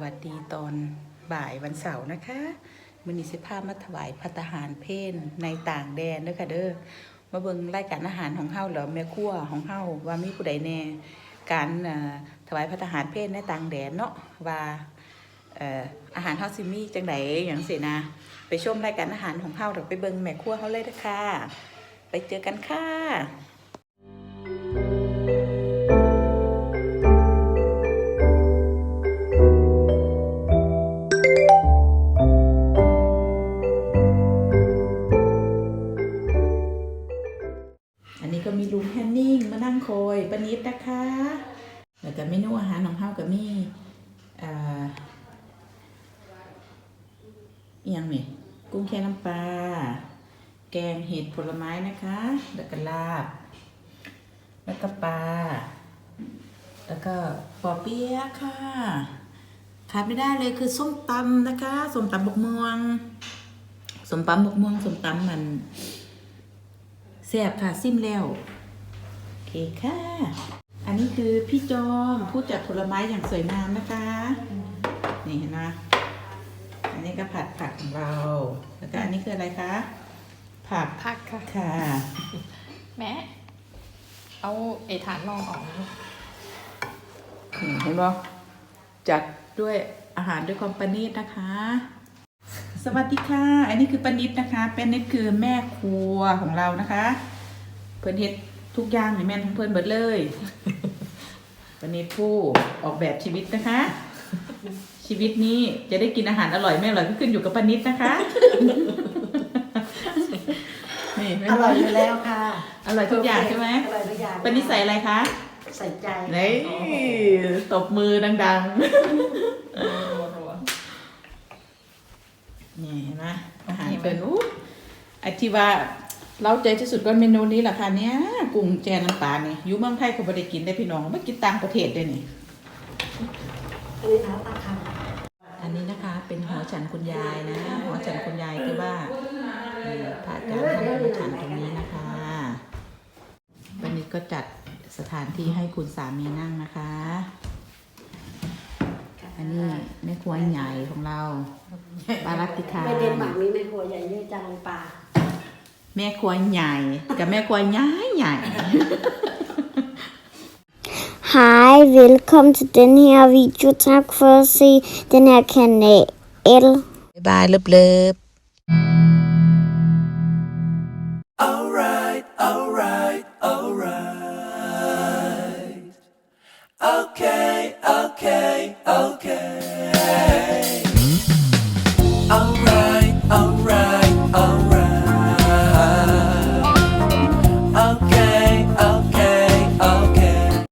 วัสดีตอนบ่ายวันเสาร์นะคะมือนิสิภาพมาถวายพัตหารเพนในต่างแดนเด้อค่ะเด้อมาเบิงรายการอาหารของเฮาเหรอแม่ครัวของเฮาว่ามีผู้ใดแน่การถวายพัตหารเพนในต่างแดนเนาะว่าอาหารเฮาสิมีจังไดอย่างสินะ ไปชมรายการอาหารของเฮาเดี๋ยวไปเบิงแม่ครัวเฮาเลยเด้อค่ะไปเจอกันค่ะ ลุงแฮนนิ่งมานั่งคอยปนิดนะคะ แล้วก็เมนูอาหารของเฮาก็มีอ่าอหยังนี่กุ้งแค่น้ำปลาแกงเห็ดผลไม้นะคะ แล้วก็ลาบ แล้วก็ปลา แล้วก็ปอเปี๊ยะค่ะ ขาดไม่ได้เลยคือส้มตำนะคะ ส้มตำบกม่วง ส้มตำบกม่วง ส้มตำมันแซ่บค่ะซิมแล้ว เคค่ะ อันนี้คือพี่จอมผู้จัดผลไม้อย่างสวยงามนะคะ นี่เห็นไหมอันนี้ก็ผัดผักของเรา แล้วก็อันนี้คืออะไรคะ ผักพักค่ะ ค่ะ แม่เอาไอ้ฐานรองออกนะลูกนี่เห็นบ่จัดด้วยอาหารด้วยความประณีตนะคะ สวัสดีค่ะ อันนี้คือปานิดนะคะเป็นนิดคือแม่ครัวของเรานะคะ เพิ่นเฮ็ด ทุกอย่างในแม่นของเพิ่นเบิดเลยปานิดผู้ออกแบบชีวิตนะคะ ชีวิตนี้จะได้กินอาหารอร่อยไม่อร่อยก็ขึ้นอยู่กับปานิดนะคะนี่ไม่อร่อยอยู่แล้วค่ะ อร่อยทุกอย่างใช่ไหมอร่อยทุกอย่างปานิดใส่อะไรคะใส่ใจนี่ตบมือดังๆนี่เห็นไหมอาหารเป็นอู้ไอที่ว่า เราใจที่สุดก็เมนูนี้แหละค่ะเนี้ยกุ้งแจน้ำปลาเนี่ยอยู่เมืองไทยเขาไม่ได้กินได้พี่น้องไม่กินต่างประเทศได้นี่อันนี้เอาตะคอันนี้นะคะเป็นหอฉันคุณยายนะหอฉันคุณยายที่ว่าเอ่อพระอาจารย์ท่านเอามาฉันตรงนี้นะคะวันนี้ก็จัดสถานที่ให้คุณสามีนั่งนะคะำอันนี้แม่ครัวใหญ่ของเราปารัตติคาไม่เด็นหมักนี้ในครัวใหญ่เยอะจังปลา แม่ครัวใหญ่กับแม่ครัวใหญ่ใหญ่ Hej, velkommen til den her video. Tak for at se den her kanal. บ๊ายบายเลิบเลิบ Alright, alright, alright. Okay, okay, okay.